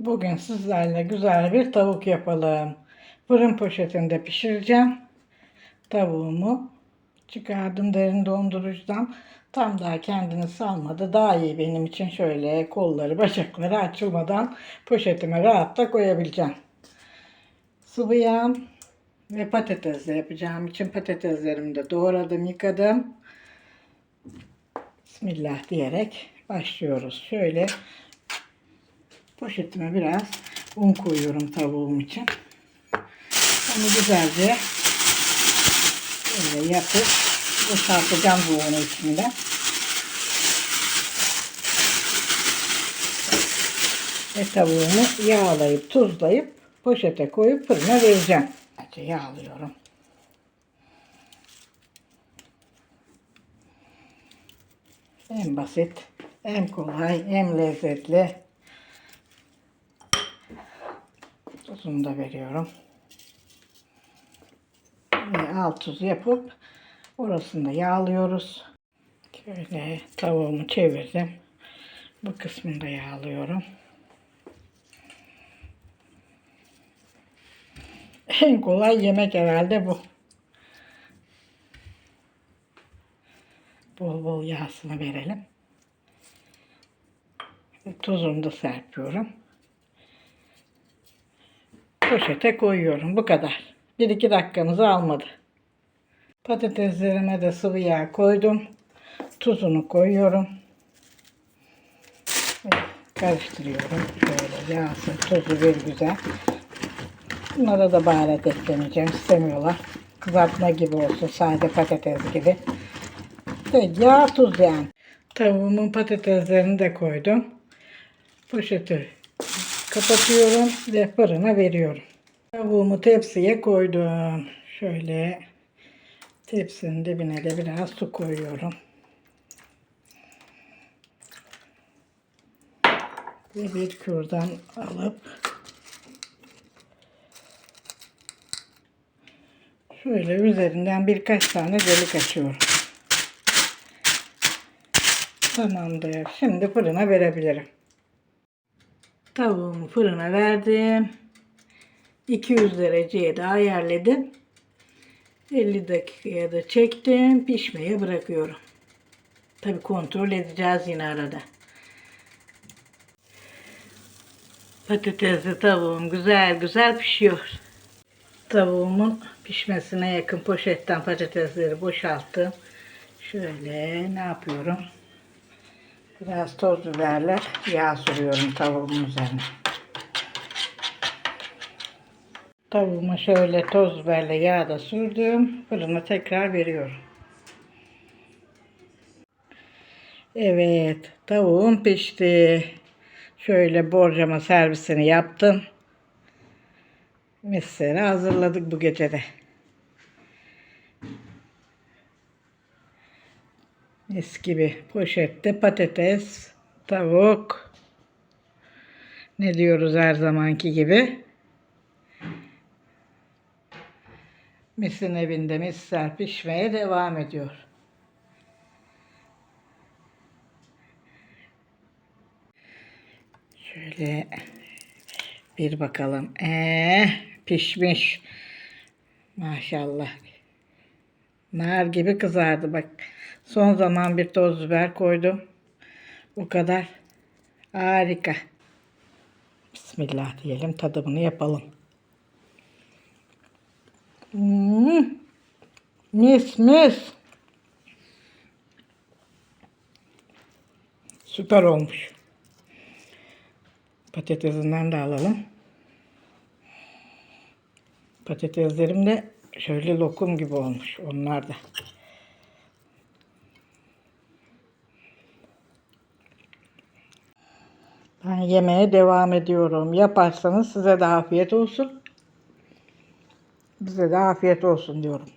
Bugün sizlerle güzel bir tavuk yapalım. Fırın poşetinde pişireceğim. Tavuğumu çıkardım derin dondurucudan. Tam daha kendini salmadı. Daha iyi benim için şöyle kolları, bacakları açılmadan poşetime rahatla koyabileceğim. Sıvı yağ ve patatesle yapacağım için patateslerimi de doğradım, yıkadım. Bismillah diyerek başlıyoruz. Şöyle Poşetime biraz un koyuyorum tavuğum için. Onu güzelce böyle yapıp boşaltacağım bu unun içinde. Ve tavuğumu yağlayıp tuzlayıp poşete koyup fırına vereceğim. Önce yağlıyorum. En basit, en kolay, en lezzetli Tuzunu da veriyorum. Ve alt tuz yapıp orasını da yağlıyoruz. Şöyle tavuğumu çevirdim. Bu kısmını da yağlıyorum. En kolay yemek herhalde bu. Bol bol yağsını verelim. Tuzunu da serpiyorum poşete koyuyorum. Bu kadar. 1-2 dakikamızı almadı. Patateslerime de sıvı yağ koydum. Tuzunu koyuyorum. Karıştırıyorum. Şöyle yağsın, tuzu bir güzel. Bunlara da baharat eklemeyeceğim. istemiyorlar. Kızartma gibi olsun. Sade patates gibi. Ve yağ, tuz yani. Tavuğumun patateslerini de koydum. Poşeti kapatıyorum ve fırına veriyorum. Tavuğumu tepsiye koydum. Şöyle tepsinin dibine de biraz su koyuyorum. Ve bir kürdan alıp şöyle üzerinden birkaç tane delik açıyorum. Tamamdır. Şimdi fırına verebilirim. Tavuğumu fırına verdim. 200 dereceye de ayarladım. 50 dakikaya da çektim. Pişmeye bırakıyorum. Tabi kontrol edeceğiz yine arada. Patatesli tavuğum güzel güzel pişiyor. Tavuğumun pişmesine yakın poşetten patatesleri boşalttım. Şöyle ne yapıyorum? Biraz toz biberle yağ sürüyorum tavuğumun üzerine. Tavuğuma şöyle toz biberle yağ da sürdüm. Fırına tekrar veriyorum. Evet, tavuğum pişti. Şöyle borcama servisini yaptım. Misleri hazırladık bu gecede. Mis gibi poşette patates, tavuk. Ne diyoruz her zamanki gibi. Misin evinde misler pişmeye devam ediyor. Şöyle bir bakalım. Ee, pişmiş. Maşallah. Nar gibi kızardı bak. Son zaman bir toz biber koydum. Bu kadar. Harika. Bismillah diyelim tadımını yapalım. Hmm. Mis mis. Süper olmuş. Patatesinden de alalım. Patateslerim de şöyle lokum gibi olmuş. Onlar da. Ben yemeğe devam ediyorum. Yaparsanız size de afiyet olsun. Bize de afiyet olsun diyorum.